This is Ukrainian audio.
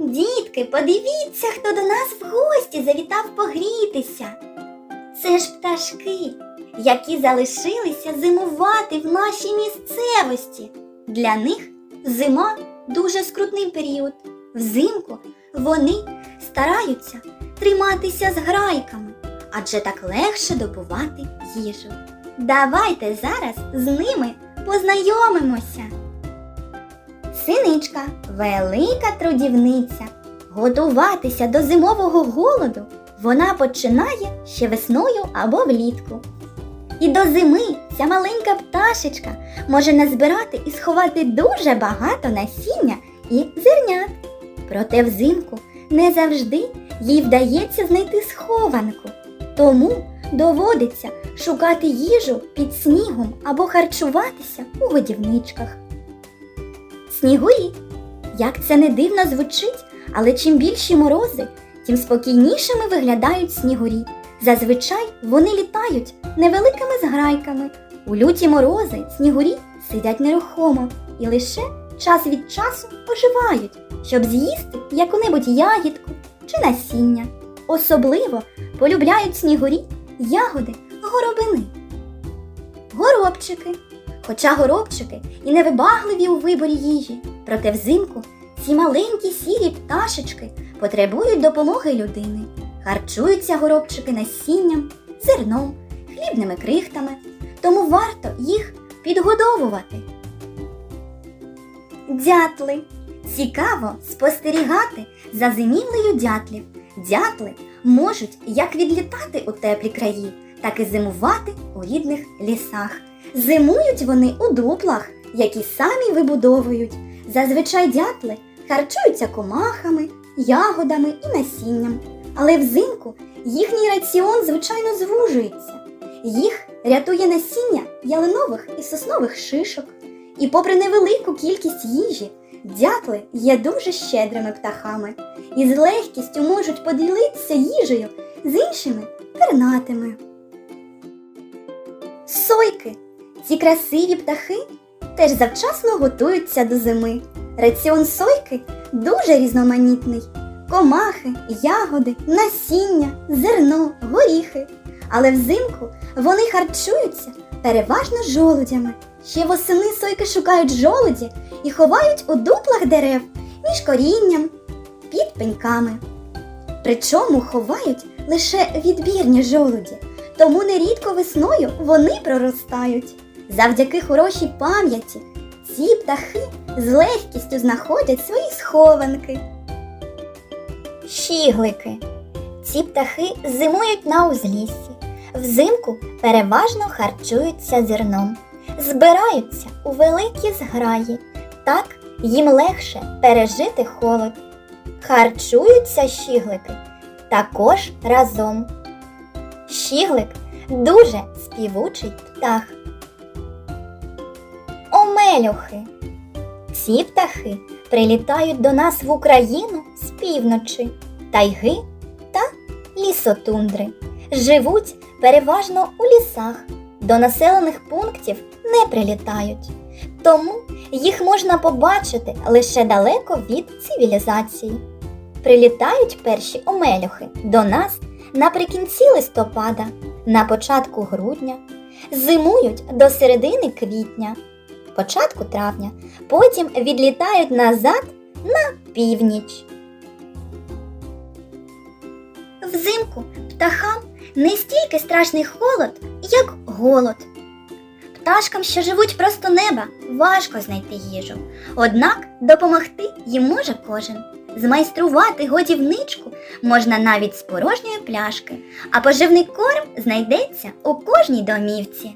Дітки, подивіться, хто до нас в гості завітав погрітися. Це ж пташки, які залишилися зимувати в нашій місцевості. Для них зима дуже скрутний період. Взимку вони стараються триматися з грайками, адже так легше добувати їжу. Давайте зараз з ними познайомимося. Синичка велика трудівниця. Готуватися до зимового голоду вона починає ще весною або влітку. І до зими ця маленька пташечка може назбирати і сховати дуже багато насіння і зернят. Проте взимку не завжди їй вдається знайти схованку, тому доводиться шукати їжу під снігом або харчуватися у годівничках. Снігурі. Як це не дивно звучить, але чим більші морози, тим спокійнішими виглядають снігурі. Зазвичай вони літають невеликими зграйками. У люті морози снігурі сидять нерухомо і лише час від часу оживають, щоб з'їсти яку-небудь ягідку чи насіння. Особливо полюбляють снігурі ягоди горобини. Горобчики. Хоча горобчики і невибагливі у виборі їжі, проте взимку ці маленькі сірі пташечки потребують допомоги людини. Харчуються горобчики насінням, зерном, хлібними крихтами, тому варто їх підгодовувати. Дятли. Цікаво спостерігати за зимівлею дятлів. Дятли можуть як відлітати у теплі краї, так і зимувати у рідних лісах. Зимують вони у дуплах, які самі вибудовують. Зазвичай дятли харчуються комахами, ягодами і насінням. Але взимку їхній раціон звичайно звужується. Їх рятує насіння ялинових і соснових шишок. І попри невелику кількість їжі, дятли є дуже щедрими птахами і з легкістю можуть поділитися їжею з іншими пернатими. Сойки. Ці красиві птахи теж завчасно готуються до зими. Раціон сойки дуже різноманітний. Комахи, ягоди, насіння, зерно, горіхи. Але взимку вони харчуються переважно жолудями. Ще восени сойки шукають жолуді і ховають у дуплах дерев між корінням, під пеньками. Причому ховають лише відбірні жолуді, тому нерідко весною вони проростають. Завдяки хорошій пам'яті ці птахи з легкістю знаходять свої схованки. Щіглики. Ці птахи зимують на узліссі. Взимку переважно харчуються зерном, збираються у великі зграї. Так їм легше пережити холод. Харчуються щіглики також разом. Щіглик дуже співучий птах. Омелюхи. Ці птахи прилітають до нас в Україну з півночі, тайги та лісотундри. Живуть переважно у лісах, до населених пунктів не прилітають. Тому їх можна побачити лише далеко від цивілізації. Прилітають перші омелюхи до нас наприкінці листопада, на початку грудня, зимують до середини квітня, початку травня, потім відлітають назад на північ. Взимку птахам не стільки страшний холод, як голод. Пташкам, що живуть просто неба, важко знайти їжу. Однак допомогти їм може кожен. Змайструвати годівничку можна навіть з порожньої пляшки, а поживний корм знайдеться у кожній домівці.